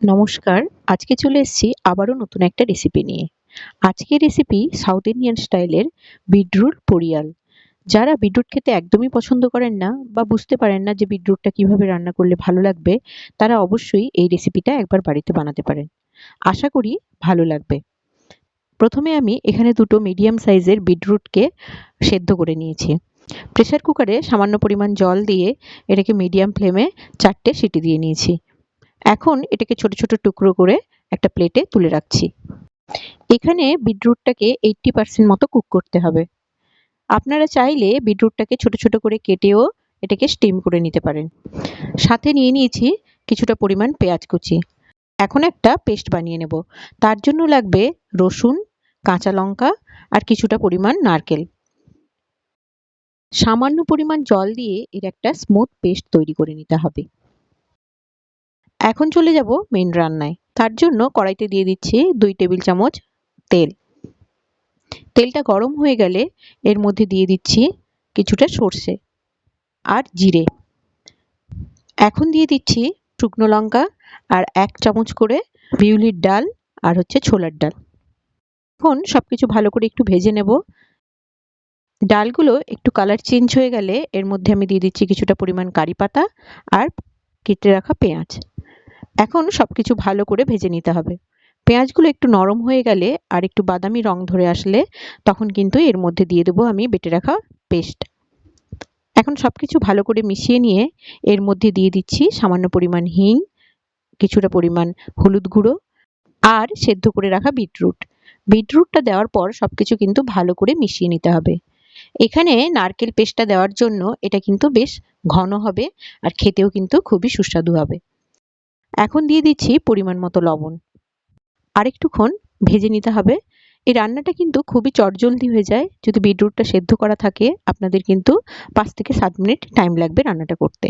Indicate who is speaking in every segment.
Speaker 1: নমস্কার, আজকে চলে এসেছি আবারও নতুন একটা রেসিপি নিয়ে। আজকের রেসিপি সাউথ ইন্ডিয়ান স্টাইলের বিটরুট পরিয়াল যারা বিটরুট খেতে একদমই পছন্দ করেন না বা বুঝতে পারেন না যে বিটরুটটা কীভাবে রান্না করলে ভালো লাগবে, তারা অবশ্যই এই রেসিপিটা একবার বাড়িতে বানাতে পারেন। আশা করি ভালো লাগবে। প্রথমে আমি এখানে দুটো মিডিয়াম সাইজের বিটরুটকে সেদ্ধ করে নিয়েছি। প্রেসার কুকারে সামান্য পরিমাণ জল দিয়ে এটাকে মিডিয়াম ফ্লেমে চারটে সিটি দিয়ে নিয়েছি। এখন এটাকে ছোট ছোট টুকরো করে একটা প্লেটে তুলে রাখছি। এখানে বিটরুটটাকে এইটটি পার্সেন্ট মতো কুক করতে হবে। আপনারা চাইলে বিটরুটটাকে ছোট ছোট করে কেটেও এটাকে স্টিম করে নিতে পারেন। সাথে নিয়ে নিয়েছি কিছুটা পরিমাণ পেঁয়াজ কুচি। এখন একটা পেস্ট বানিয়ে নেব। তার জন্য লাগবে রসুন, কাঁচা লঙ্কা আর কিছুটা পরিমাণ নারকেল। সামান্য পরিমাণ জল দিয়ে এর একটা স্মুথ পেস্ট তৈরি করে নিতে হবে। এখন চলে যাব মেন রান্নায়। তার জন্য কড়াইতে দিয়ে দিচ্ছি দুই টেবিল চামচ তেল। তেলটা গরম হয়ে গেলে এর মধ্যে দিয়ে দিচ্ছি কিছুটা সর্ষে আর জিরে। এখন দিয়ে দিচ্ছি শুকনো লঙ্কা আর এক চামচ করে বিউলির ডাল আর হচ্ছে ছোলার ডাল। এখন সব কিছু ভালো করে একটু ভেজে নেব। ডালগুলো একটু কালার চেঞ্জ হয়ে গেলে এর মধ্যে আমি দিয়ে দিচ্ছি কিছুটা পরিমাণ কারি পাতা আর কেটে রাখা পেঁয়াজ। এখন সব কিছু ভালো করে ভেজে নিতে হবে। পেঁয়াজগুলো একটু নরম হয়ে গেলে আর একটু বাদামি রং ধরে আসলে তখন কিন্তু এর মধ্যে দিয়ে দেবো আমি বেটে রাখা পেস্ট। এখন সব কিছু ভালো করে মিশিয়ে নিয়ে এর মধ্যে দিয়ে দিচ্ছি সামান্য পরিমাণ হিং, কিছুটা পরিমাণ হলুদ গুঁড়ো আর সেদ্ধ করে রাখা বিটরুট। বিটরুটটা দেওয়ার পর সব কিছু কিন্তু ভালো করে মিশিয়ে নিতে হবে। এখানে নারকেল পেস্টটা দেওয়ার জন্য এটা কিন্তু বেশ ঘন হবে আর খেতেও কিন্তু খুবই সুস্বাদু হবে। এখন দিয়ে দিচ্ছি পরিমাণ মতো লবণ। আরেকটুক্ষণ ভেজে নিতে হবে। এই রান্নাটা কিন্তু খুবই চটজলদি হয়ে যায়। যদি বিটরুটটা সেদ্ধ করা থাকে, আপনাদের কিন্তু পাঁচ থেকে সাত মিনিট টাইম লাগবে রান্নাটা করতে।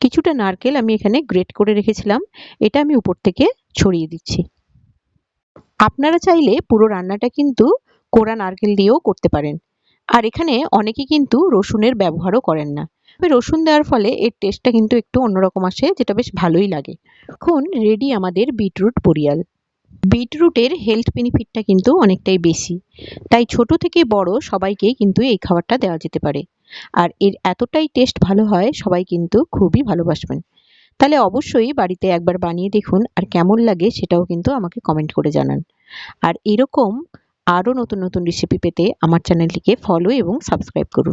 Speaker 1: কিছুটা নারকেল আমি এখানে গ্রেট করে রেখেছিলাম। এটা আমি উপর থেকে ছড়িয়ে দিচ্ছি। আপনারা চাইলে পুরো রান্নাটা কিন্তু কোড়া নারকেল দিয়েও করতে পারেন। আর এখানে অনেকে কিন্তু রসুনের ব্যবহারও করেন না। রসুন দেওয়ার ফলে এর টেস্টটা কিন্তু একটু অন্যরকম আসে, যেটা বেশ ভালোই লাগে। এখন রেডি আমাদের বিটরুট পরিয়াল বিটরুটের হেলথ বেনিফিটটা কিন্তু অনেকটাই বেশি। তাই ছোট থেকে বড় সবাইকে কিন্তু এই খাবারটা দেওয়া যেতে পারে। আর এর এতটাই টেস্ট ভালো হয়, সবাই কিন্তু খুবই ভালোবাসবেন। তাহলে অবশ্যই বাড়িতে একবার বানিয়ে দেখুন আর কেমন লাগে সেটাও কিন্তু আমাকে কমেন্ট করে জানান। আর এরকম আরও নতুন নতুন রেসিপি পেতে আমার চ্যানেলটিকে ফলো এবং সাবস্ক্রাইব করুন।